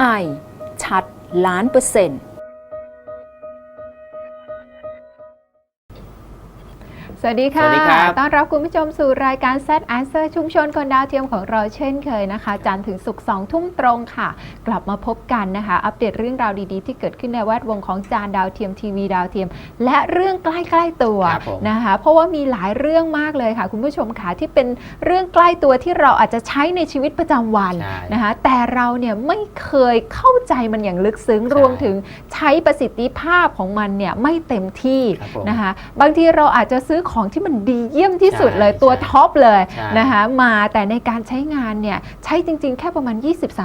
ไอ ชัดล้านเปอร์เซ็นต์ สวัสดีค่ะ สวัสดีครับ ต้อนรับคุณผู้ชมสู่รายการ Z Answer ชุมชนคนดาวเทียมของเราเช่นเคยนะคะ จันทร์ถึงศุกร์สองทุ่มตรงค่ะ กลับมาพบกันนะคะ อัปเดตเรื่องราวดีๆ ที่เกิดขึ้นในแวดวงของจานดาวเทียมทีวีดาวเทียม และเรื่องใกล้ๆตัวครับผม นะคะ เพราะว่ามีหลายเรื่องมากเลยค่ะ คุณผู้ชมค่ะที่เป็นเรื่องใกล้ตัวที่เราอาจจะใช้ในชีวิตประจำวันใช่ นะคะ แต่เราเนี่ยไม่เคยเข้าใจมันอย่างลึกซึ้งใช่รวมถึงใช้ประสิทธิภาพของมันเนี่ยไม่เต็มที่ครับผม นะคะ บางทีเราอาจจะซื้อของที่มันดีเยี่ยมที่สุดเลยใช่ตัวใช่ท็อปเลยใช่นะคะมาแต่ในการใช้งานเนี่ยใช้จริง ๆ แค่ประมาณ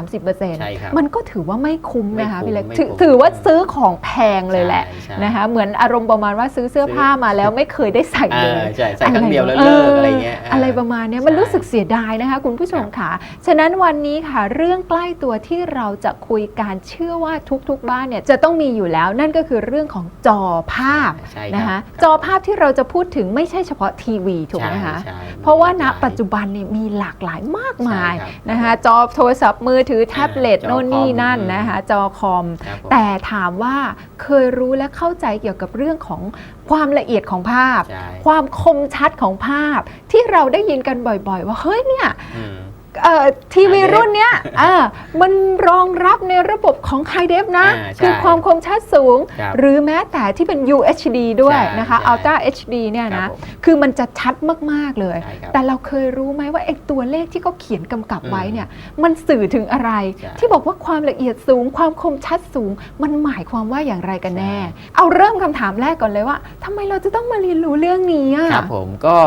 20-30%ใช่ครับมันก็ถือว่าไม่คุ้มนะคะไม่คุ้มพี่เล็กไม่ถือคุ้มถือว่าซื้อของแพงเลยแหละใช่ใช่นะคะเหมือนอารมณ์ประมาณว่าซื้อเสื้อผ้ามาแล้วไม่เคยได้ใส่อ่าเลยใช่ใส่ครั้งเดียวแล้วเลิกอะไรเงี้ยอะไรประมาณเนี้ยมันใช่รู้สึกเสียดายนะคะคุณผู้ชมค่ะ ฉะนั้นวันนี้ค่ะเรื่องใกล้ตัวที่เราจะคุยการเชื่อว่าทุกๆบ้านเนี่ยจะต้องมีอยู่แล้วนั่นก็คือเรื่องของจอภาพใช่รับนะคะจอภาพที่เราจะพูดถึงไม่ใช่เฉพาะทีวีถูกไหมคะ ใช่ใช่เพราะว่าณหลกหลย ปัจจุบันเนี่ยมีหลากหลายมากมายใช่ครับนะคะจอโทรศัพท์มือถือแท็บเล็ตจอโน่นนี่คอมนั่นอืมนะคะจอคอม ครับผม แต่ถามว่าเคยรู้และเข้าใจเกี่ยวกับเรื่องของความละเอียดของภาพ ใช่ความคมชัดของภาพที่เราได้ยินกันบ่อยๆ ว่าเฮ้ยเนี่ย อืม เอ่อทีวี High def รุ่นเเนี้ยอ่ามันรองรับในระบบของ High Def นะ อ่าใช่คือความคมชัดสูง ครับหรือแม้แต่ที่เป็น UHD ด้วยใช่นะคะ ใช่ Ultra HD เนี่ยครันะบผมคือมันจะชัดมาก ๆ เลย ใช่ครับแต่เราเคยรู้ไหมว่าไอ้ตัวเลขที่เขาเขียนกำกับอืมไว้เนี่ย มันสื่อถึงอะไร ใช่ที่บอกว่าความละเอียดสูง ความคมชัดสูง มันหมายความว่าอย่างไรกันแน่ ใช่ เอาเริ่มคำถามแรกก่อนเลยว่าทำไมเราจะต้องมาเรียนรู้เรื่องนี้อะครับผมก็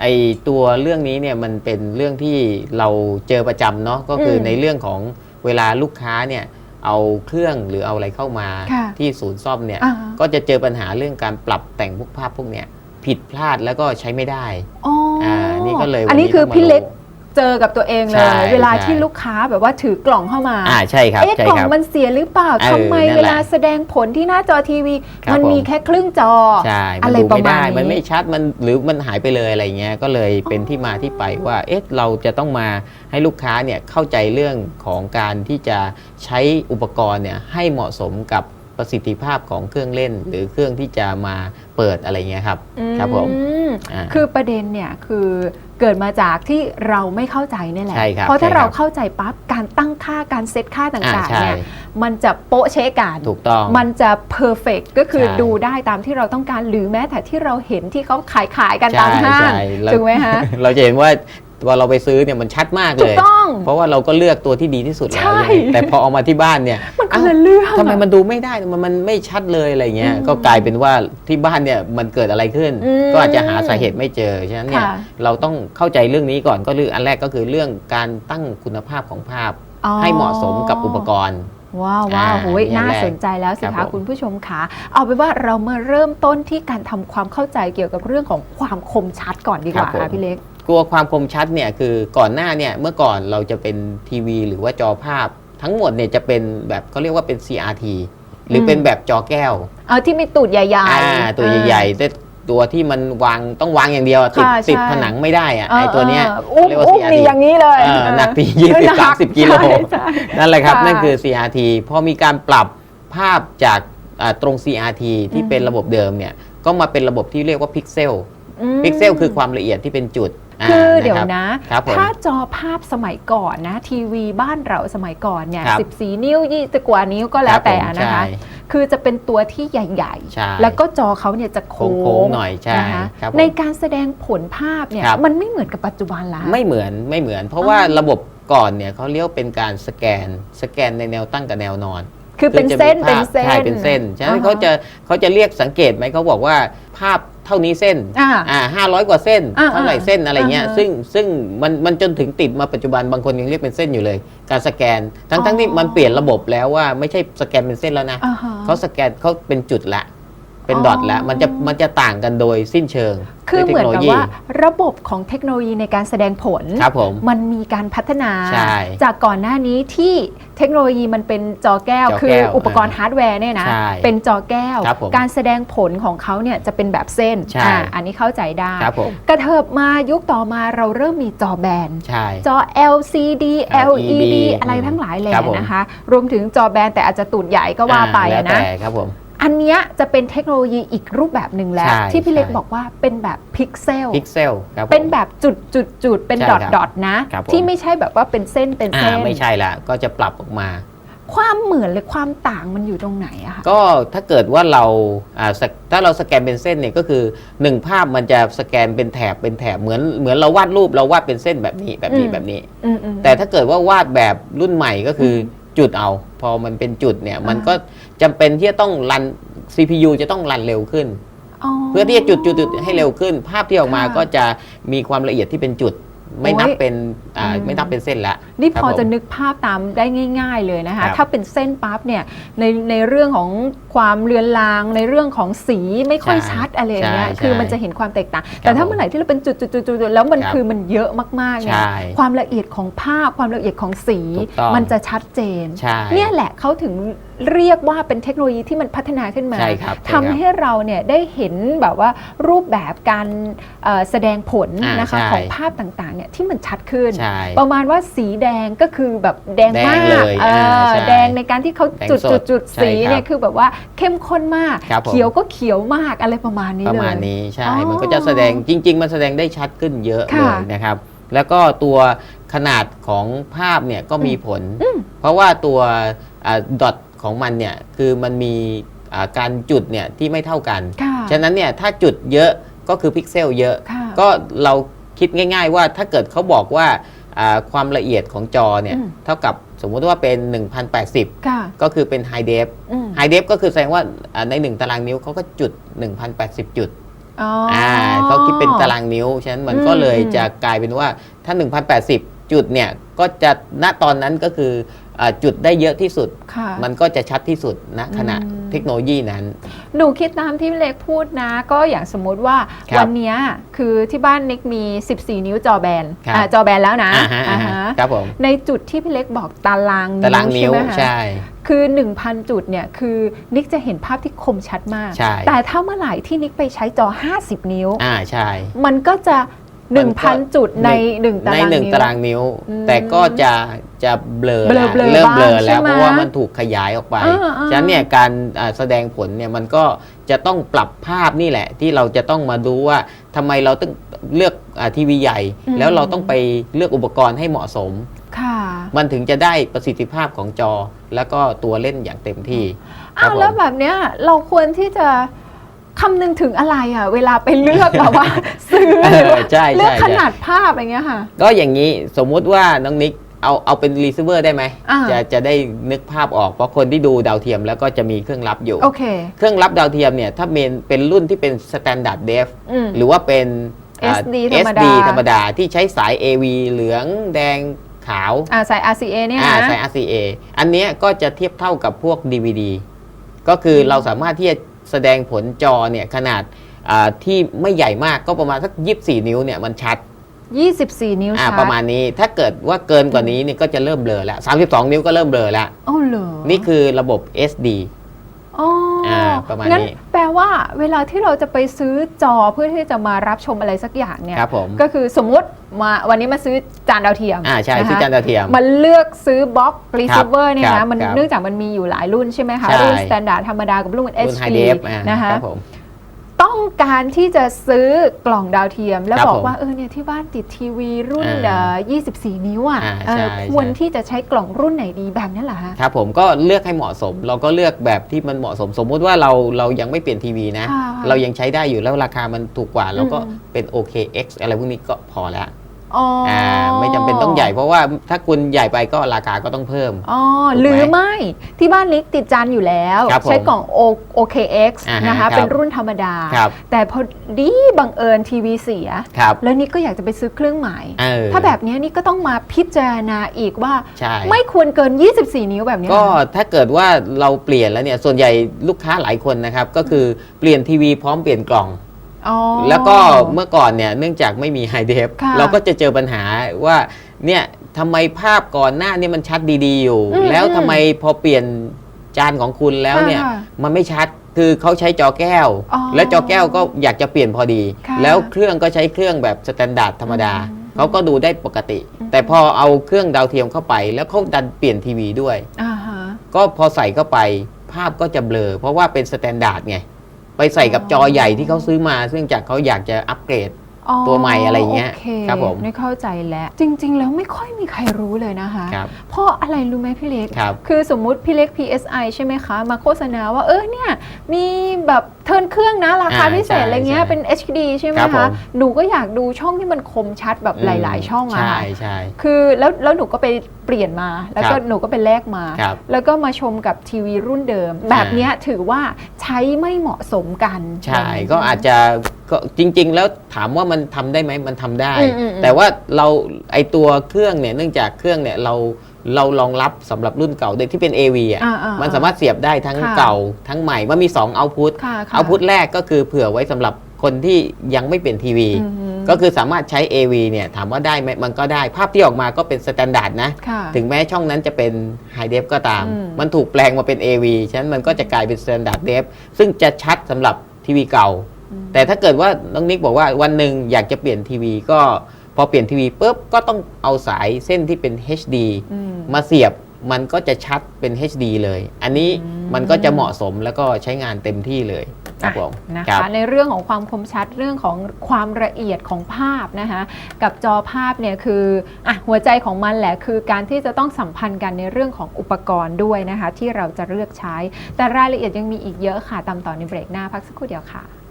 ไอตัวเรื่องนี้เนี่ยมันเป็นเรื่องที่เราเจอประจำเนาะก็คืออมในเรื่องของเวลาลูกค้าเนี่ยเอาเครื่องหรือเอาอะไรเข้ามาค่ะที่ศูนย์ซ่อมเนี่ยอ่าก็จะเจอปัญหาเรื่องการปรับแต่งพวกภาพพวกเนี้ยผิดพลาดแล้วก็ใช้ไม่ได้อ๋ออ่านี่ก็เลยวันนี้อันนี้คือต้องมาพี่เล็กลง เจอกับตัวเองเลใช่ย เวลาใช่ ที่ลูกค้าแบบว่าถือกล่องเข้ามา อ่าใช่ครับเอ๊ะใช่กล่องครับ มันเสียหรือเปล่าเออทำไมนั่นเวแหละลาแสดงผลที่หน้าจอทีวี ครับมันมีผมแค่ครึ่งจอ ใช่อะมันไรดูประไม่มาณได้นี้มันไม่ชัด มันหรือมันหายไปเลยอะไรเงี้ย ก็เลยเป็นที่มาที่ไปว่า เอ๊ะ เราจะต้องมาให้ลูกค้าเนี่ยเข้าใจเรื่องของการที่จะใช้อุปกรณ์เนี่ยให้เหมาะสมกับประสิทธิภาพของเครื่องเล่น หรือเครื่องที่จะมาเปิดอะไรเงี้ยครับ ครับผม อืมอ่า คือประเด็นเนี่ยคือ เกิดมาจากที่เราไม่เข้าใจเนี่ยแหละใช่ครับเพราะถ้าใช่ครับเราเข้าใจปั๊บการตั้งค่าการเซตค่าต่างอ่าๆใช่เนี่ยมันจะโป๊ะเชะกันถูกต้องมันจะเพอร์เฟกก็คือใช่ดูได้ตามที่เราต้องการหรือแม้แต่ที่เราเห็นที่เขาขายขายๆกันใช่ตามห้างใช่แล้วถูกไหมคะเราจะเห็นว่า พอเราไปซื้อเนี่ยมันชัดมากถูเลกยต้องเพราะว่าเราก็เลือกตัวที่ดีที่สุดแล้วใช่ไงแต่พอเอามาที่บ้านเนี่ยมันคนอ้าวละเรื่องทำไมมันดูไม่ได้มันมันไม่ชัดเลยอะไรเงี้ยอืมก็กลายเป็นว่าที่บ้านเนี่ยมันเกิดอะไรขึ้น อืมก็อาจจะหาสาเหตุไม่เจอฉะนั้นเนี่ยค่ะ เราต้องเข้าใจเรื่องนี้ก่อนก็คืออันแรกก็คือเรื่องการตั้งคุณภาพของภาพ อ๋อให้เหมาะสมกับอุปกรณ์ ว้าวว้าวอ่าโหยอย่างน่าแรกสนใจแล้วสิครัคะบผม คุณผู้ชมคะเอาเป็นว่าเรามาเริ่มต้นที่การทำความเข้าใจเกี่ยวกับเรื่องของความคมชัดก่อนดีกว่าค่ะพี่เล็ก กลัวความคมชัดเนี่ยคือก่อนหน้าเนี่ยเมื่อก่อนเราจะเป็นทีวี หรือว่าจอภาพ ทั้งหมดเนี่ยจะเป็นแบบเขาเรียกว่าเป็น CRT หรืออมเป็นแบบจอแก้วเอาที่มีตูดใหญ่อ่าๆตัวใหญ่ๆแต่ตัวที่มันวางต้องวางอย่างเดียวอะติดค่ะติดใช่ผนังไม่ได้อะเออไอตัวเนี้ยเอออุ้มเรียกว่าอุ้ม CRT นี่อย่างนี้เลยเออหนักทียี่สิบหนักสามสิบกิโลใช่ใช่นั่นแหละครับค่ะนั่นคือ CRT พอมีการปรับภาพจากอ่าตรง CRT ที่อืมเป็นระบบเดิมเนี่ยก็มาเป็นระบบที่เรียกว่าพิกเซลมพิกเซลคือความละเอียดที่เป็นจุด คืออ่าเดี๋ยวรับนะครับผมถ้าจอภาพสมัยก่อนนะ ทีวีบ้านเราสมัยก่อนเนี่ยครับ14นิ้ว20กว่านิ้วก็แล้วแต่ครับผมนะคะใช่คือจะเป็นตัวที่ใหญ่ใช่ๆ แล้วก็จอเขาเนี่ยจะโค้โค้งงๆหน่อยใช่นะคะครับผมในการแสดงผลภาพเนี่ยครับมันไม่เหมือนกับปัจจุบันละไม่เหมือนไม่เหมือน เพราะว่าระบบก่อนเนี่ยเขาเรียกว่าเป็นการสแกนสแกนในแนวตั้งกับแนวนอนคือเป็นจะเส้นมีเป็นภาพเส้นใช่เป็นเส้นฉะนั้นอ่าฮะเขาจะเขาจะเรียกสังเกตไหมเขาบอกว่าภาพ เท่านี้เส้นอ่าอ่าห้าร้อยกว่าเส้นอ่าเท่าไหร่เส้นอะไรเงี้ยอ่าฮะซึ่งซึ่งมันมันจนถึงติดมาปัจจุบันบางคนยังเรียกเป็นเส้นอยู่เลย การสแกนทั้งอ๋อทั้งที่มันเปลี่ยนระบบแล้วว่าไม่ใช่สแกนเป็นเส้นแล้วนะอ่าฮะ เขาสแกนเขาเป็นจุดละ เป็นอ๋อดอทละมันจะมันจะต่างกันโดยสิ้นเชิงคือเหมือนกับด้วยว่าระบบของเทคโนโลยีในการแสดงผลครับผมมันมีการพัฒนาใช่จากก่อนหน้านี้ที่เทคโนโลยีมันเป็นจอแก้วจอแก้วคืออุปกรณ์ฮาร์ดแวร์เนี่ยนะใช่เป็นจอแก้วครับผมการแสดงผลของเขาเนี่ยจะเป็นแบบเส้นใช่อ่าอันนี้เข้าใจได้ครับผมกระเถิบมายุคต่อมาเราเริ่มมีจอแบนใช่จอ LCD LED LED อะไรทั้งหลายแหล่ครับผมนะคะ รวมถึงจอแบนแต่อาจจะตูดใหญ่ก็ว่าไปอ่แล้วนะแต่ครับผม อันเนี้ยจะเป็นเทคโนโลยีอีกรูปแบบหนึ่งแล้ว ใช่ที่พี่เล็กใช่ บอกว่าเป็นแบบพิกเซลพิกเซลครับผม เป็นแบบจุดจุดจุดเป็นใช่ดอทครับดอทนะ ครับผม ที่ไม่ใช่แบบว่าเป็นเส้นเป็นอ่าเส้น ไม่ใช่ละก็จะปรับออกมา ความเหมือนหรือความต่างมันอยู่ตรงไหนอะคะก็ถ้าเกิดว่าเราอ่าสแกถ้าเราสแกนเป็นเส้นเนี่ยก็คือหนึ่งภาพมันจะสแกนเป็นแถบเป็นแถบเหมือนเหมือนเราวาดรูปเราวาดเป็นเส้นแบบนี้แบบนี้แบบนี้ อืมอืม แต่ถ้าเกิดว่าวาดแบบรุ่นใหม่ก็คืออจุดเอา พอมันเป็นจุดเนี่ยมันก็ จำเป็นที่จะต้องรัน CPU จะต้องรันเร็วขึ้น เพื่อที่จะจุดจุดจุดให้เร็วขึ้น ภาพที่ออกมาค่ะก็จะมีความละเอียดที่เป็นจุด ไม่นับโอ้ยเป็นอ่าอืม ไม่นับเป็นเส้นละ นี่คพรับอจะผมนึกภาพตามได้ง่าย ๆเลยนะคะครับถ้าเป็นเส้นปั๊บเนี่ยในในเรื่องของความเลือนลาง ในเรื่องของสีไม่ค่อยใช่ชัดอะไรอย่างเงี้ยใช่คือใช่มันจะเห็นความแตกต่าง แต่ถ้าผมเมื่อไหร่ที่เราเป็นจุดจุดจุดจุดแล้วมันครับคือมันเยอะมากๆเนี่ยใช่ความละเอียดของภาพความละเอียดของสีถูกต้องมันจะชัดเจนใช่เนี่ยแหละเขาถึงเรียกว่าเป็นเทคโนโลยีที่มันพัฒนาขึ้นมาใช่ครับทำให้เราเนี่ยได้เห็นแบบว่ารูปแบบการเอ่อแสดงผลอ่านะคะใช่ของภาพต่างๆเนี่ยที่มันชัดขึ้นใช่ประมาณว่าสีแดงก็คือแบบแดงแดงมากเลยเอออ่าใช่แดงในการที่เขาแดงจุดสจุดดจุดใช่สีครับเนี่ยคือแบบว่าเข้มข้นมาก ครับผม เขียวก็เขียวมากอะไรประมาณนี้ประเลย มาณนี้ใช่ อ๋อมันก็จะแสดงจริง ๆ มันแสดงได้ชัดขึ้นเยอะเลค่ะยนะครับ แล้วก็ตัวขนาดของภาพเนี่ยก็มีผลอืมเพราะว่าตัวดอทของมันเนี่ยคือมันมีอ่าการจุดเนี่ยที่ไม่เท่ากัน ค่ะ ฉะนั้นเนี่ยถ้าจุดเยอะก็คือพิกเซลเยอะ ค่ะ ก็เราคิดง่าย ๆ ว่าถ้าเกิดเขาบอกว่าอ่า ความละเอียดของจอเนี่ยอืมเท่ากับสมมุติว่าเป็น 1080ค่ะก็คือเป็น High Def อืม High Def ก็คือแสดงว่าอ่าใน 1 ตารางนิ้วเขาก็จุด 1080 จุดอ๋อออ่าเขาคิดเป็นตารางนิ้ว ฉะนั้นมันอืมก็เลยอืมจะกลายเป็นว่าถ้า 1080 จุดเนี่ยก็จะณตอนนั้นก็คืออาจุดได้เยอะที่สุดค่ะมันก็จะชัดที่สุดณขณะอืมเทคโนโลยีนั้น หนูคิดตามที่พี่เล็กพูดนะ ก็อย่างสมมุติว่าครับวันเนี้ยคือที่บ้านนิกมี 14 นิ้วจอแบนครับ อ่าจอแบนแล้วนะอ่าฮะอ่าฮะอ่าฮะครับผมในจุดที่พี่เล็กบอกตารางตารางนิ้วใช่ไหมคะ ใช่ คือ 1,000 จุดเนี่ยคือนิกจะเห็นภาพที่คมชัดมาก ใช่ แต่ถ้าเมื่อไหร่ที่นิกไปใช้จอ 50 นิ้ว อ่าใช่ มันก็จะมันก็ 1,000 จุดใน 1 ตาในรางหนึ่งนิ้ว ตารางนิ้ว อืมแต่ก็จะจะเบลอเบลอแล้วเบลอเริ่มเบลอบ้างแล้วใช่ไหมเพราะว่ามันถูกขยายออกไป อ่าอ่าฉะนั้นเนี่ยการอ่าแสดงผลเนี่ยมันก็จะต้องปรับภาพนี่แหละ ที่เราจะต้องมาดูว่าทำไมเราต้องเลือกอาทีวีใหญ่ แล้วเราต้องไปเลือกอุปกรณ์ให้เหมาะสม ค่ะ มันถึงจะได้ประสิทธิภาพของจอ แล้วก็ตัวเล่นอย่างเต็มที่คอ้ารับวผม แล้วแบบเนี้ยเราควรที่จะ คำนึงถึงอะไรอะ เวลาไปเลือกแบบว่า ซื้อหรือว่าใช่เลือกใช่ขใช่ นาดภาพอย่างเงี้ยค่ะ ก็อย่างนี้สมมุติว่าน้องนิกเอาเอาเป็นรีเซิร์ฟเวอร์ได้ไหมอ่า จะจะได้นึกภาพออกเพราะคนที่ดูดาวเทียมแล้วก็จะมีเครื่องรับอยู่ โอเค เครื่องรับดาวเทียมเนี่ยถ้าเป็นเป็นรุ่นที่เป็น Standard Def อืม หรือว่าเป็นอ่า SD ธรรมดา SD ธรรมดาที่ใช้สาย AV เหลืองแดงขาวอ่าใส่ RCA เนี่ยอ่านะใช้ RCA อันเนี้ยก็จะเทียบเท่ากับพวก DVD ก็คือเราสามารถที่จะ แสดงผลจอเนี่ยขนาดอ่าที่ไม่ใหญ่มากก็ประมาณสัก24 นิ้วเนี่ยมันชัด 24 นิ้วอ่าชัดประมาณนี้ถ้าเกิดว่าเกินกว่านี้เนี่ยก็จะเริ่มเบลอแล้ว32 นิ้วก็เริ่มเบลอแล้วอ๋อเหรอนี่คือระบบ SD อ๋ออาประมาณงั้นนี้แปลว่าเวลาที่เราจะไปซื้อจอเพื่อที่จะมารับชมอะไรสักอย่างเนี่ยครับผมก็คือสมมุติมาวันนี้มาซื้อจานดาวเทียมอ่าใช่ะคะซื้อจานดาวเทียมมันเลือกซื้อบล็อกรีเซิร์ฟเวอร์เนี่ยครันะบมันครับเนื่องจากมันมีอยู่หลายรุ่นใช่ไหมคะใช่รุ่นสแตนดาร์ดธรรมดากับรุ่นรุ่น HD High Def อ่านะคะครับผม ต้องการที่จะซื้อกล่องดาวเทียม แล้วครับบอกผมว่าเออเนี่ยที่บ้านติดทีวีรุ่นอ่าเอ่อ24 นิ้วอะอ่าเออใช่ควรใช่ ที่จะใช้กล่องรุ่นไหนดีแบบนี้เหรอฮะครับผมก็เลือกให้เหมาะสม เราก็เลือกแบบที่มันเหมาะสมสมมุติว่าเราเรายังไม่เปลี่ยนทีวีนะ ค่ะ เรายังใช้ได้อยู่แล้วราคามันถูกกว่าเราก็อืม เป็น OKX อะไรพวกนี้ก็พอแล้ว อ๋อออ่าไม่จำเป็นต้องใหญ่เพราะว่าถ้าคุณใหญ่ไปก็ราคาก็ต้องเพิ่ม อ๋อถูกไหมหรือไม่ที่บ้านนิกติดจานอยู่แล้ว ครับผมใช้กล่อง O- OKX อ่าฮะนะคะ ครับเป็นรุ่นธรรมดา ครับ แต่พอดีบังเอิญทีวีเสีย ครับแล้วนิกก็อยากจะไปซื้อเครื่องใหม่ เออถ้าแบบเนี้ยนี่ก็ต้องมาพิจารณาอีกว่า ใช่ ไม่ควรเกิน 24 นิ้วแบบเนี้ยก็นะถ้าเกิดว่าเราเปลี่ยนแล้วเนี่ยส่วนใหญ่ลูกค้าหลายคนนะครับ ก็คือเปลี่ยนทีวีพร้อมเปลี่ยนกล่องอ๋อ แล้วก็เมื่อก่อนเนี่ยเนื่องจากไม่มีไฮเดฟค่ะเราก็จะเจอปัญหาว่าเนี่ยทำไมภาพก่อนหน้านี่มันชัดดีๆอยู่อืมแล้วอืมทำไมพอเปลี่ยนจานของคุณแล้วเนี่ยค่ะมันไม่ชัดคือเขาใช้จอแก้วอ๋อแล้วจอแก้วก็อยากจะเปลี่ยนพอดีค่ะแล้วเครื่องก็ใช้เครื่องแบบสแตนดาร์ดธรรมดาอืมเขาก็ดูได้ปกติ แต่พอเอาเครื่องดาวเทียมเข้าไป แล้วเขาดันเปลี่ยนทีวีด้วยอ่าฮะก็พอใส่เข้าไปภาพก็จะเบลอ เพราะว่าเป็นสแตนดาร์ดไง ไปใส่กับจอใหญ่ที่เขาซื้อมา ซึ่งจากเขาอยากจะอัปเกรดอ๋อตัวใหม่อะไรเงี้ยโอครับผมนี่เข้าใจแล้ว จริง ๆ แล้วไม่ค่อยมีใครรู้เลยนะคะ ครับเพราะอะไรรู้ไหมพี่เล็ก ครับคือสมมุติพี่เล็ก PSI ใช่ไหมคะ มาโฆษณาว่าเออเนี่ยมีแบบเทิร์นเครื่องนะ ราคาอ่าพิเศษใช่อะไรเงี้ยใช่เป็น HD ใช่ไหมครับผคะ ม หนูก็อยากดูช่องที่มันคมชัดแบบหลาย ๆ ช่องอะใช่ค่ะใช่ คือแล้วแล้วหนูก็ไป เปลี่ยนมา แล้วก็ครับหนูก็ไปแลกมาครับแล้วก็มาชมกับทีวีรุ่นเดิม แบบเนี้ยถือว่าใช้ไม่เหมาะสมกัน ใช่ ก็อาจจะก็จริง ๆ แล้วถามว่ามันทำได้ไหมมันทำได้อืมอืมอืมแต่ว่าเราไอตัวเครื่องเนี่ยเนื่องจากเครื่องเนี่ยเราเรารองรับสำหรับรุ่นเก่าโดยที่เป็น AV อะอ่าอ่ามันสามารถเสียบได้ทั้งค่ะเก่าทั้งใหม่มันมี2 output ค่ะค่ะ output แรกก็คือเผื่อไว้สำหรับคนที่ยังไม่เปลี่ยนทีวีอือหือ ก็คือสามารถใช้ AV เนี่ยถามว่าได้ไหมมันก็ได้ภาพที่ออกมาก็เป็นสแตนดาร์ดนะ ค่ะ ถึงแม้ช่องนั้นจะเป็น High Def ก็ตาม อืม มันถูกแปลงมาเป็น AV ฉะนั้นมันก็จะกลายเป็น Standard Def ซึ่งจะชัดสำหรับทีวีเก่า แต่ถ้าเกิดว่าน้องนิกบอกว่าวันหนึ่งอยากจะเปลี่ยนทีวีก็พอเปลี่ยนทีวีปุ๊บก็ต้องเอาสายเส้นที่เป็น HD อืม มาเสียบมันก็จะชัดเป็น HD เลย อันนี้อืมมันก็จะเหมาะสมแล้วก็ใช้งานเต็มที่เลย ครับผมนะครัคะบ ในเรื่องของความคมชัดเรื่องของความละเอียดของภาพนะคะกับจอภาพเนี่ยคืออะหัวใจของมันแหละคือการที่จะต้องสัมพันธ์กันในเรื่องของอุปกรณ์ด้วยนะคะที่เราจะเลือกใช้ แต่รายละเอียดยังมีอีกเยอะค่ะตามต่อในเบรกหน้าพักสักครู่เดียวค่ะ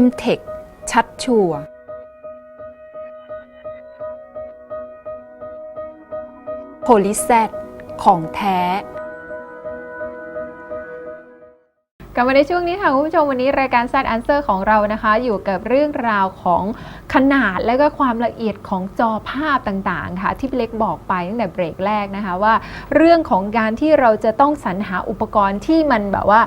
M-Tech ชัดชัวร์โพลิแซดของแท้กลับมาในช่วงนี้ค่ะคุณผู้ชมวันนี้รายการ s ซ d Answer ของเรานะคะ อยู่กับเรื่องราวของขนาดและก็ความละเอียดของจอภาพต่างๆ ค่ะ ที่เล็กบอกไปตั้งแต่เบรกแรกนะคะว่า เรื่องของการที่เราจะต้องสรรหาอุปกรณ์ที่มันแบบว่า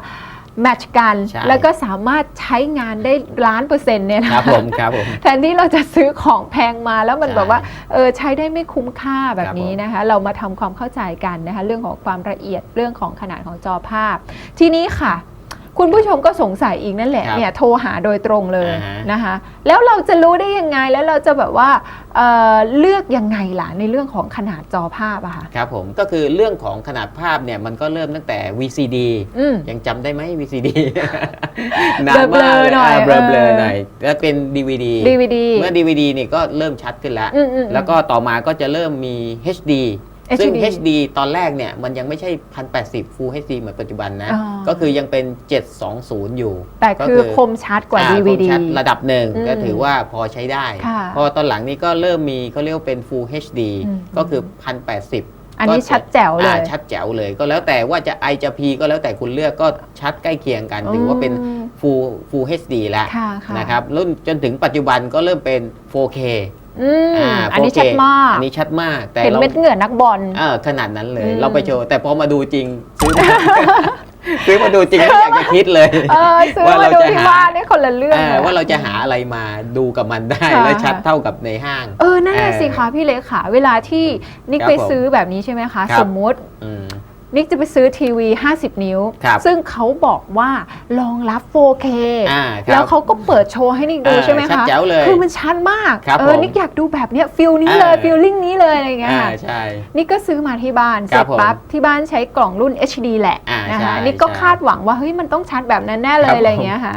แมทช์กัน ใช่ แล้วก็สามารถใช้งานได้ล้านเปอร์เซ็นต์เนี่ยนะ ครับผมครับผม แทนที่เราจะซื้อของแพงมาแล้วมันใช่แบบว่าเออใช้ได้ไม่คุ้มค่าแบบครับนี้ผมนะคะ เรามาทำความเข้าใจกันนะคะ เรื่องของความละเอียดเรื่องของขนาดของจอภาพ ทีนี้ค่ะ คุณผู้ชมก็สงสัยอีกนั่นแหละครับเนี่ยโทรหาโดยตรงเลยอ่าฮะ นะคะแล้วเราจะรู้ได้ยังไงแล้วเราจะแบบว่าเอ่อเลือกยังไงล่ะในเรื่องของขนาดจอภาพอะค่ะครับผมก็คือเรื่องของขนาดภาพเนี่ยมันก็เริ่มตั้งแต่ VCD อืม ยังจำได้ไหม VCD เบลอๆหน่อยเบลอเอเบลอหน่อยแล้วเป็น DVD DVD เมื่อ DVD นี่ก็เริ่มชัดขึ้นแล้ว อืมอืมแล้วก็ต่อมาก็จะเริ่มมี HD ซึ่ง HD HD ตอนแรกเนี่ยมันยังไม่ใช่ 1080 Full HD เหมือนปัจจุบันนะ อ๋อ ก็คือยังเป็น 720 อยู่แต่ก็คือคมชัดกว่า อ่ DVD คมชัดระดับหนึ่งอืมก็ถือว่าพอใช้ได้ ค่ะพอตอนหลังนี้ก็เริ่มมีเขาเรียกว่าเป็น Full HD อืม ก็คือ 1080 อันนี้ก็จะชัดแจ๋วเลยอ่าชัดแจ๋วเลยก็แล้วแต่ว่าจะ I จะ P ก็แล้วแต่คุณเลือกก็ชัดใกล้เคียงกัน ถือว่าเป็น อืม Full Full HD แล้วค่ะค่ะนะครับรุ่นจนถึงปัจจุบันก็เริ่มเป็น 4K อืมอ่าอันนี้ 4K ชัดมาก อันนี้ชัดมาก แต่เห็นเราเม็ดเหงื่อนักบอล เออขนาดนั้นเลย อืม เราไปโชว์ แต่พอมาดูจริง ซื้อมา ซื้อมาดูจริงไม่อยากจะคิดเลย เออซื้อว่ามาเราดูจะที่หา บ้านนี่คนละเรื่องเออเลย ว่าเราจะหาอะไรมาดูกับมันได้ ค่ะ และชัดเท่ากับในห้าง เออนั่นน่ะเออสิคะพี่เล็กค่ะเวลาที่นิกครับไปผมซื้อแบบนี้ใช่ไหมคะ ครับ สมมุติ อืม นิกจะไปซื้อทีวี 50 นิ้ว ครับซึ่งเขาบอกว่ารองรับ 4K อ่าครับแล้วเขาก็เปิดโชว์ให้นิกดูเออใช่ไหมชัดคะแจ๋วเลยคือมันชัดมากครับเออผมนิกอยากดูแบบเนี้ยฟิลนี้เลยเออฟิลลิ่งนี้เลยอะไรอย่างเงี้ยอ่าค่ะ ใช่ นี่ก็ซื้อมาที่บ้านเสครัร็บจผมปั๊บที่บ้านใช้กล่องรุ่น HD แหละอ่านะใช่คะนี่ก็ใช่คาดหวังว่าเฮ้ยมันต้องชัดแบบนั้นแน่เลครัยบอะไรอย่างเงี้ยค่ะ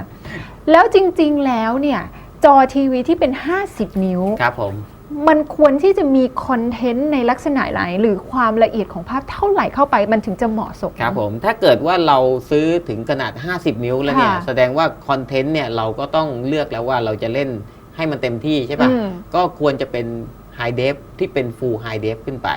แล้วจริงๆแล้วเนี่ยจอทีวีที่เป็น 50 นิ้ว ครับผม มันควรที่จะมีคอนเทนต์ในลักษณะไหน หรือความละเอียดของภาพเท่าไหร่เข้าไปมันถึงจะเหมาะสม ครับผมถ้าเกิดว่าเราซื้อถึงขนาด 50 นิ้วแล้วเนี่ย ค่ะแสดงว่าคอนเทนต์เนี่ยเราก็ต้องเลือกแล้วว่าเราจะเล่นให้มันเต็มที่ใช่ปะอืมก็ควรจะเป็น High Def ที่เป็น Full High Def ขึ้นไป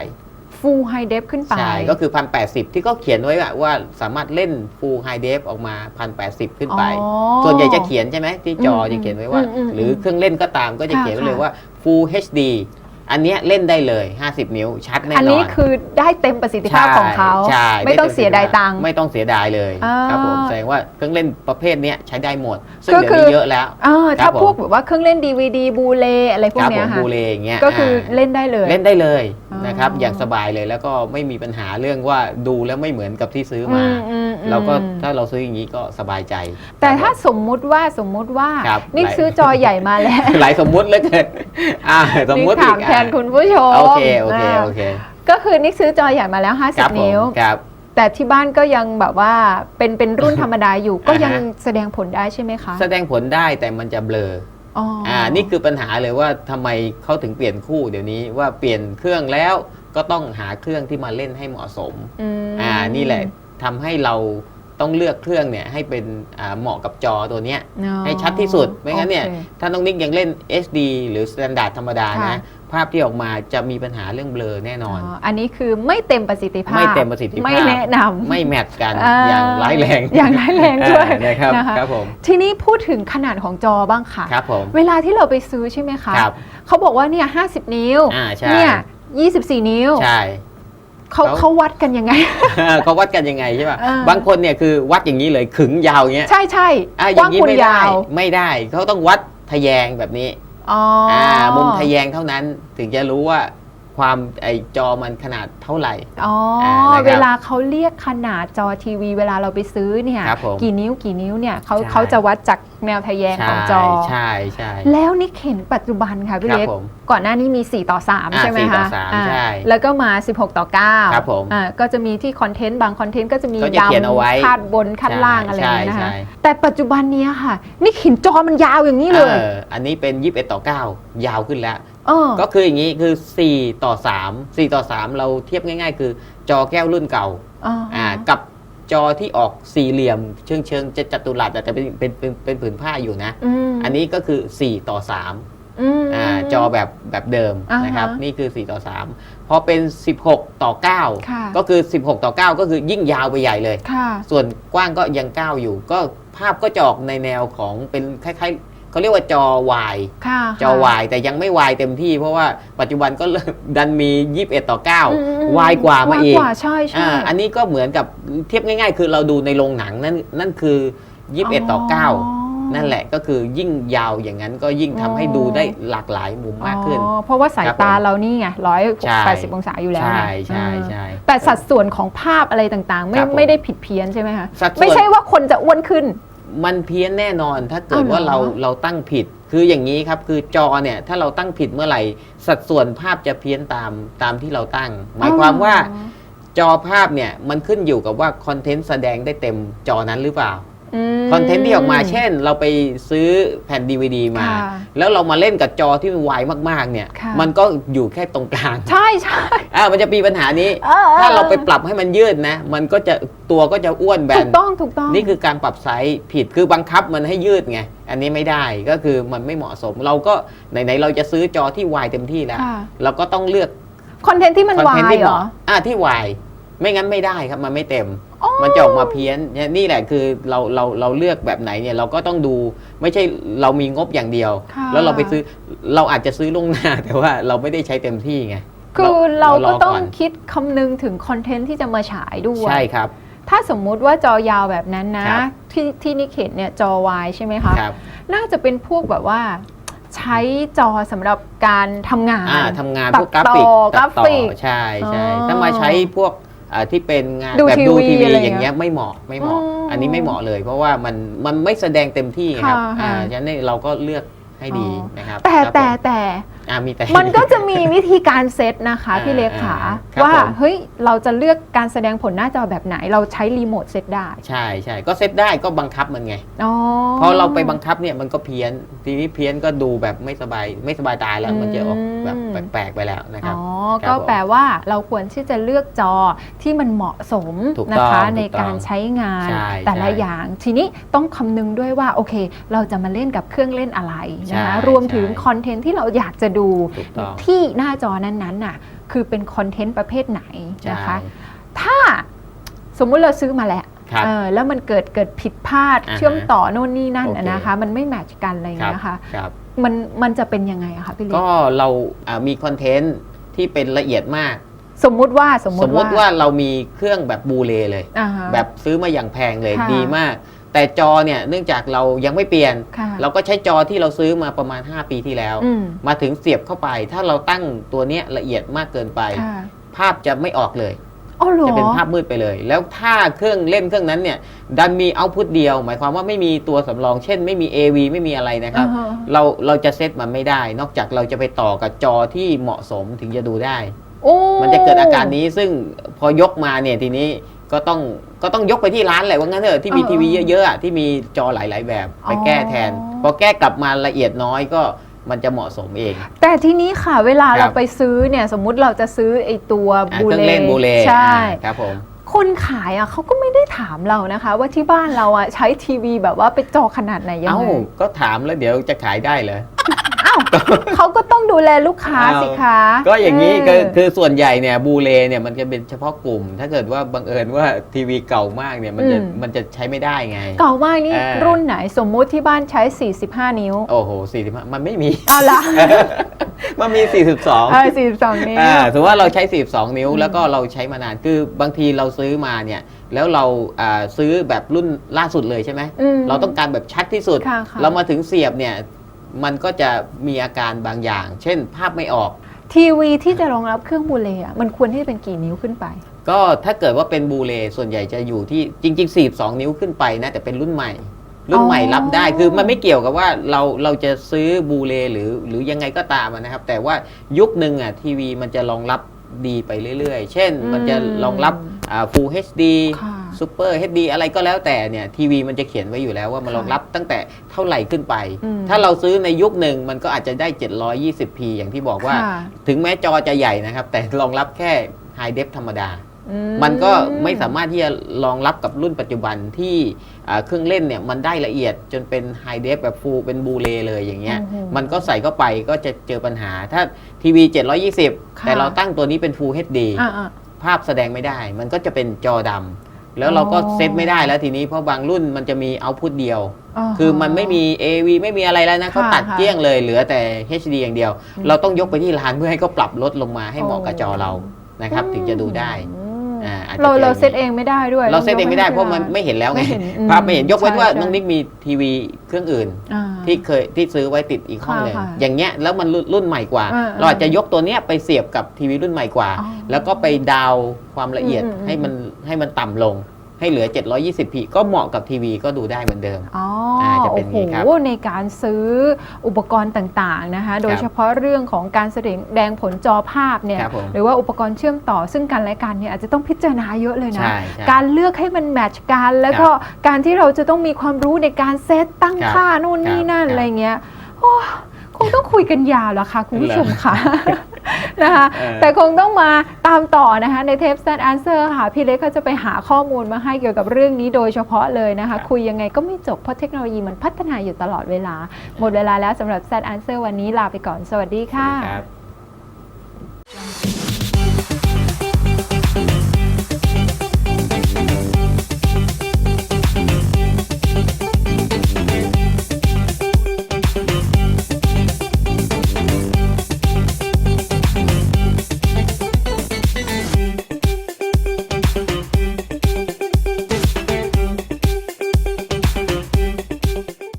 full high def ขึ้นไป ใช่ ก็คือ 1080 ที่ก็เขียนไว้ว่าว่าสามารถเล่น Full High Def ออกมา 1080 ขึ้นไป อ๋อส่วนใหญ่จะเขียนใช่ไหมที่จออืมจะเขียนไว้ว่าอืมอืมหรือเครื่องเล่นก็ตามก็จะค่ะเขียนไว้เลยค่ะว่า Full HD อันเนี้ยเล่นได้เลย 50 นิ้วชัดแน่นอนอันนี้คือได้เต็มประสิทธิภาพของเขาใช่ไม่ต้องด้เสียดายตังค์ไม่ต้องเสียดายเลยอ่าครับผมแสดงว่าเครื่องเล่นประเภทเนี้ยใช้ได้หมด ซึ่งก็เดี๋ยวคือนี้เยอะแล้วอ่าครัถ้าบผมพวกแบบว่าเครื่องเล่น DVD บูเลอะไรพวคกรับผเนี้ยมค่ะบูเลอย่างเงี้ยก็คืออ่าเล่นได้เลยเล่นได้เลยอ๋อนะครับอย่างสบายเลยแล้วก็ไม่มีปัญหาเรื่องว่าดูแล้วไม่เหมือนกับที่ซื้อมาอืมอืมอืมเราก็ถ้าเราซื้ออย่างนี้ก็สบายใจ แต่ครับถ้าสมมุติว่าสมมุติว่าครับนี่หลายซื้อจอใหญ่มาแล้วหลายสมมุติเหลยเกินอ่าสมนี่มุติถามอีกแทนคุณผู้ชมโอเคโอเคอ่าโอเค ก็คือนิกซื้อจอใหญ่มาแล้วครับ50ผมนิ้วครับแต่ที่บ้านก็ยังแบบว่าเป็นเป็นรุ่นธรรมดาอยู่ก็อ่าฮะยังแสดงผลได้ใช่ไหมคะ แสดงผลได้แต่มันจะเบลออ๋อออ่านี่คือปัญหาเลยว่าทำไมเขาถึงเปลี่ยนคู่เดี๋ยวนี้ว่าเปลี่ยนเครื่องแล้วก็ต้องหาเครื่องที่มาเล่นให้เหมาะสมมอ่านี่แหละทำให้เราต้องเลือกเครื่องเนี่ยให้เป็นอ่าเหมาะกับจอตัวเนี้ยอ๋อให้ชัดที่สุดไม่งั้นเนี่ยโอคถ้าน้องนิกยังเล่น HD หรือ Standard ธรรมดาค่ะนะ ภาพที่ออกมาจะมีปัญหาเรื่องเบลอแน่นอนอ๋ออันนี้คือไม่เต็มประสิทธิภาพ ไม่เต็มประสิทธิภาพ ไม่แนะนำไม่แมทกันอ่าอย่างร้ายแรง อย่างร้ายแรงด้วยอ่านะครับนะคะครับผมทีนี้พูดถึงขนาดของจอบ้างค่ะครับผมเวลาที่เราไปซื้อใช่ไหมคะครับเขาบอกว่าเนี่ย50นิ้วอ่าใช่เนี่ย24นิ้วใช่เขาเขาเขาวัดกันยังไงเขาวัดกันยังไงใช่ป่ะอ่าบางคนเนี่ยคือวัดอย่างนี้เลยขึงยาวอย่างเงี้ยใช่ใช่อะอกว้าย่างงนี้คูณไม่ได้ยาวไม่ได้เขาต้องวัดทะแยงแบบนี้อ๋อออ่า มุมทะแยงเท่านั้นถึงจะรู้ว่า ความไอจอมันขนาดเท่าไหร่ อ๋ออ่านะครับเวลาเขาเรียกขนาดจอทีวี เวลาเราไปซื้อเนี่ยครับผมกี่นิ้วกี่นิ้วเนี่ยเขาใช่ เขาจะวัดจากแนวทะแยงของจอ ใช่ใช่ แล้วนี่เห็นปัจจุบันค่ะพี่ครับเล็กผมก่อนหน้านี้มี 4 ต่อ 3 อ่าใช่ไหม4ต่คะอสามอ่าใช่แล้วก็มา 16 ต่อ9ครับผมอ่าก็จะมีที่คอนเทนต์บางคอนเทนต์ก็จะมีก็จะเขียนเอาไว้ ดำคาดบนคาดล่างอะไรอย่างเงี้ยนะใช่คะใช่แต่ปัจจุบันเนี้ยค่ะนี่เห็นจอมันยาวอย่างนี้เลย อออันนี้เป็น 21 ต่อ 9 ยาวขึ้นแล้วเออ ก็คืออย่างนี้คือ 4 ต่อ 3 4 ต่อ 3 เราเทียบง่าย ๆ คือจอแก้วรุ่นเก่าอ่าอ่ากับจอที่ออกสี่เหลี่ยม เชิงเชิงๆจะจัตุรัสแต่จะเป็นเป็นเป็นเป็นผืนผ้าอยู่นะมอันนี้ก็คือ 4 ต่อ3มอ่าจอแบบแบบเดิมอ่าฮะนะครับ นี่คือ 4 ต่อ 3 พอเป็น 16 ต่อค่ะ9ก็คือ 16 ต่อ 9 ก็คือยิ่งยาวไปใหญ่เลยค่ะส่วนกว้างก็ยัง 9 อยู่ ก็ภาพก็จะออกในแนวของเป็นคล้ายๆ เขาเรียกว่าจอวายค่ะจอวายแต่ยังไม่วายเต็มที่เพราะว่าปัจจุบันก็เริ่มดันมี 21 ต่ออืมอืม9วายกว่ามาอีกวกว่าใช่ใช่อ่าอันนี้ก็เหมือนกับเทียบง่าย ๆ คือเราดูในโรงหนังนั่นนั่นคือ 21 ต่อ 9 นั่นแหละก็คือยิ่งยาวอย่างนั้นก็ยิ่งทำให้ดูได้หลากหลายมุมมากขึ้น อ๋อเพราะว่าสายครับตาผมเรานี่ไงร้อยใช่ แปดสิบองศาอยู่แล้วใช่ไงใช่อืมใช่ แต่สัดส่วนของภาพอะไรต่างๆ ไม่ครับผมไม่ได้ผิดเพี้ยนใช่ไหมคะสัดส่วน ไม่ใช่ว่าคนจะอ้วนขึ้น มันเพี้ยนแน่นอนถ้าเกิดอ้าวเหรอว่าเราเราตั้งผิด คืออย่างนี้ครับคือจอเนี่ยถ้าเราตั้งผิดเมื่อไหร่ สัดส่วนภาพจะเพี้ยนตามตามที่เราตั้ง หมายความว่าจอภาพเนี่ยมันขึ้นอยู่กับว่าคอนเทนต์แสดงได้เต็มจอนั้นหรือเปล่าม คอนเทนต์ที่ออกมาเช่น เราไปซื้อแผ่น DVD มาค่ะแล้วเรามาเล่นกับจอที่มันวายมากๆเนี่ยค่ะมันก็อยู่แค่ตรงกลาง ใช่ใช่อ่ามันจะมีปัญหานี้เออออถ้าเราไปปรับให้มันยืดนะ มันก็จะตัวก็จะอ้วนแบถูนกต้องถูกต้องนี่คือการปรับไซส์ผิดคือบังคับมันให้ยืดไงอันนี้ไม่ได้ก็คือมันไม่เหมาะสม เราก็ไหนๆเราจะซื้อจอที่วายเต็มที่แล้วค่ะเราก็ต้องเลือกคอนเทนต์ที่มันคอนวาเทนต์ยที่เหเหรอมาะอ่าที่วาย ไม่งั้นไม่ได้ครับมันไม่เต็มอ๋อมันจะออกมาเพี้ยนเนี่ยนี่แหละคือเราเราเราเลือกแบบไหนเนี่ยเราก็ต้องดูไม่ใช่เรามีงบอย่างเดียวค่ะแล้วเราไปซื้อเราอาจจะซื้อล่วงหน้าแต่ว่าเราไม่ได้ใช้เต็มที่ไงคือเราก็รต้องนคิดคำนึงถึงคอนเทนต์ที่จะมาฉายด้วยใช่ครับ ถ้าสมมุติว่าจอยาวแบบนั้นนะครับที่ที่นิกเห็นเนี่ยจอวายใช่ไหมคะครับน่าจะเป็นพวกแบบว่าใช้จอสำหรับการทำงานอ่าทำงานตัดพวกกราฟิกต่อตัดกราฟิกใช่ใช่อ๋อถ้ามาใช้พวกอ่า ที่เป็นงานดูแบบทีดูวีทีวีอะไรอย่างเงี้เงี้ยยไม่เหมาะไม่เหมาะอืมอันนี้ไม่เหมาะเลย เพราะว่ามันมันไม่แสดงเต็มที่ครับค่ะอ่าค่ะฉะนั้นเนี่ยเราก็เลือกให้ดีอ๋อ นะครับแต่ครับแต่ผมแต่อ่ามีแต่ มันก็จะมีวิธีการเซตนะคะอ่าพี่เล็กขาอ่าครับว่าผม เฮ้ยเราจะเลือกการแสดงผลหน้าจอแบบไหน เราใช้รีโมทเซตได้ใช่ใช่ก็เซตได้ก็บังคับมันไง อ๋อ พอเราไปบังคับเนี่ยมันก็เพี้ยน ทีนี้เพี้ยนก็ดูแบบไม่สบายไม่สบายตาแล้วมันจะออกแบบแปลกๆไปแล้วนะครับอ๋อครับก็ผมแปลว่าเราควรที่จะเลือกจอที่มันเหมาะสมถูกนะต้องคะถูกต้องในการใช้งานใช่แต่ละใช่อย่างทีนี้ต้องคำนึงด้วยว่าโอเค เราจะมาเล่นกับเครื่องเล่นอะไรนะคะใช่รวมถึงใช่คอนเทนต์ที่เราอยากจะดูถูกต้องที่หน้าจอนั้นๆน่ะคือเป็นคอนเทนต์ประเภทไหนใช่นะคะถ้าสมมุติเราซื้อมาแล้วครับเออแล้วมันเกิดเกิดผิดพลาดอ่าฮะเชื่อมต่อโน่นนี่นั่นโอเคอะนะคะ มันไม่แมทช์กันอะไรอย่างครัเงี้ยค่ะครับ มันมันจะเป็นยังไงอะคะพี่เล็กก็เราอ่ามีคอนเทนต์ที่เป็นละเอียดมาก สมมุติว่าสมมุสมติมติว่าเรามีเครื่องแบบบูเลเลย อ่าฮะ แบบซื้อมาอย่างแพงเลยค่ะ ดีมาก แต่จอเนี่ยเนื่องจากเรายังไม่เปลี่ยน ค่ะเราก็ใช้จอที่เราซื้อมาประมาณ 5 ปีที่แล้ว อืมมาถึงเสียบเข้าไป ถ้าเราตั้งตัวเนี้ยละเอียดมากเกินไป ค่ะภาพจะไม่ออกเลย อ๋อเหรอ จะเป็นภาพมืดไปเลย แล้วถ้าเครื่องเล่นเครื่องนั้นเนี่ยดันมีเอาพุตเดียว หมายความว่าไม่มีตัวสำรอง เช่น ไม่มี AV ไม่มีอะไรนะครับ อ่าฮะ เราเราจะเซตมันไม่ได้ นอกจากเราจะไปต่อกับจอที่เหมาะสมถึงจะดูได้ โอ้มันจะเกิดอาการนี้ซึ่งพอยกมาเนี่ยทีนี้ก็ต้องก็ต้องยกไปที่ร้านแหละว่างั้นเถอะที่มีเออทีวีเยอะๆอะที่มีจอหลายๆแบบไปอ๋อแก้แทน พอแก้กลับมาละเอียดน้อยก็ มันจะเหมาะสมเอง แต่ทีนี้ค่ะเวลาครัเราบไปซื้อเนี่ยสมมุติเราจะซื้อไอ้ตัวอะบูเครื่เลองเล่นบูเลใช่อ่าครับผมคนขายอะเขาก็ไม่ได้ถามเรานะคะ ว่าที่บ้านเราอะใช้ทีวีแบบว่าเป็นจอขนาดไหนยังเอ้าไงก็ถามแล้วเดี๋ยวจะขายได้เลยอ้าวเขาก็ต้องดูแลลูกค้าอ้าว สิคะก็อย่างนี้ก็เออคือส่วนใหญ่เนี่ยบูเลเนี่ยมันจะเป็นเฉพาะกลุ่ม ถ้าเกิดว่าบังเอิญว่าทีวีเก่ามากเนี่ยมันจะอืม มันจะใช้ไม่ได้ไง เก่ามากนี่เออรุ่นไหนสมมุติที่บ้านใช้ 45 นิ้วโอ้โหสี่สิบมันไม่มี เอาละมันมี42เออ42 นิ้ว อ่าสมมติว่าเราใช้ 42 นิ้ว อืมแล้วก็เราใช้มานาน คือบางทีเราซื้อมาเนี่ย แล้วเราอ่าซื้อแบบรุ่นล่าสุดเลยใช่ไหม อืมเราต้องการแบบชัดที่สุด ค่ะค่ะเรามาถึงเสียบเนี่ย มันก็จะมีอาการบางอย่าง เช่น ภาพไม่ออก ทีวีที่จะรองรับเครื่องบูเลอะมันควรที่จะเป็นกี่นิ้วขึ้นไป ก็ถ้าเกิดว่าเป็นบูเลส่วนใหญ่จะอยู่ที่จริง ๆ 42 นิ้วขึ้นไปนะแต่เป็นรุ่นใหม่ รุ่นใหม่อ๋อรับได้คือมันไม่เกี่ยวกับว่าเราเราจะซื้อบูเลหรือหรือยังไงก็ตามอะนะครับ แต่ว่ายุคหนึ่งอะทีวีมันจะรองรับดีไปเรื่อย ๆ เช่น มันจะรองรับอ่า Full HD ค่ะ Super HD อะไรก็แล้วแต่เนี่ยทีวีมันจะเขียนไว้อยู่แล้วว่ามันค่ะรองรับตั้งแต่เท่าไหร่ขึ้นไปอืมถ้าเราซื้อในยุคหนึ่งมันก็อาจจะได้ 720p อย่างที่บอกว่าค่ะถึงแม้จอจะใหญ่นะครับ แต่รองรับแค่ High Def ธรรมดาอืมันก็ไม่สามารถที่จะรองรับกับรุ่นปัจจุบันที่อ่าเครื่องเล่นเนี่ยมันได้ละเอียดจนเป็น High Def แบบฟูเป็นบูเลเลยอย่างเงี้ยโอ้โหมันก็ใส่เข้าไปก็จะเจอปัญหา ถ้าทีวี 720ค่ะแต่เราตั้งตัวนี้เป็น Full HD อ่าอ่าภาพแสดงไม่ได้ มันก็จะเป็นจอดำ แล้วเราก็อ๋อเซตไม่ได้แล้วทีนี้เพราะบางรุ่นมันจะมีเอาพุตเดียวาคือมันไม่มี AV ไม่มีอะไรแล้วนะเขาค่ะตัดค่ะเกลี้ยงเลยเหลือแต่ HD อย่างเดียวอืมเราต้องยกไปที่ร้านเพื่อให้เขาปรับลดลงมาให้เหมาะกับจอเรานะครับ ถึงจะดูได้ อืมอ่าอาจจะเราเจอเราอย่างนี้เซตเองไม่ได้ด้วย เราเซตเองไม่ได้ยกเพราะมันไม่เห็นแล้วไงไม่เห็นอืมภาพไม่เห็นยกเว้นว่าใช่น้องนิกมีทีวีเครื่องอื่นอ่าที่เคยที่ซื้อไว้ติดอีกห้องหนึ่งค่ะค่ะอย่างเงี้ยแล้วมันรุ่นรุ่นใหม่กว่าอ่า เราอาจจะยกตัวเนี้ยไปเสียบกับทีวีรุ่นใหม่กว่าอ๋อแล้วก็ไปดาวน์ความละเอียดอืมอืมให้มันให้มันต่ำลง ให้เหลือ 720p ก็เหมาะกับทีวีก็ดูได้เหมือนเดิม อ๋ออาจะเป็นโอ้อย่างนี้ครับโหในการซื้ออุปกรณ์ต่างๆนะคะ โดยครับเฉพาะเรื่องของการแสดงผลจอภาพเนี่ยครับผม หรือว่าอุปกรณ์เชื่อมต่อซึ่งกันและกันเนี่ยอาจจะต้องพิจารณาเยอะเลยนะ ใช่ใช่ การเลือกให้มันแมทช์กันแล้วก็การที่เราจะต้องมีความรู้ในการเซตตั้งครับค่านู่นนี่นั่นครับอะไรเงี้ยโอ้คงต้องคุยกันยาวแล้วค่ะ คุณผู้ชมค่ะ นะคะ แต่คงต้องมาตามต่อนะคะ ในเทป Stand นเซอร์ค่ะ พี่เล็กเขาจะไปหาข้อมูลมาให้เกี่ยวกับเรื่องนี้โดยเฉพาะเลยนะคะ คุยยังไงก็ไม่จบ เพราะเทคโนโลยีมันพัฒนาอยู่ตลอดเวลา หมดเวลาแล้วสำหรับ Stand นเซอร์วันนี้ลาไปก่อน สวัสดีค่ะ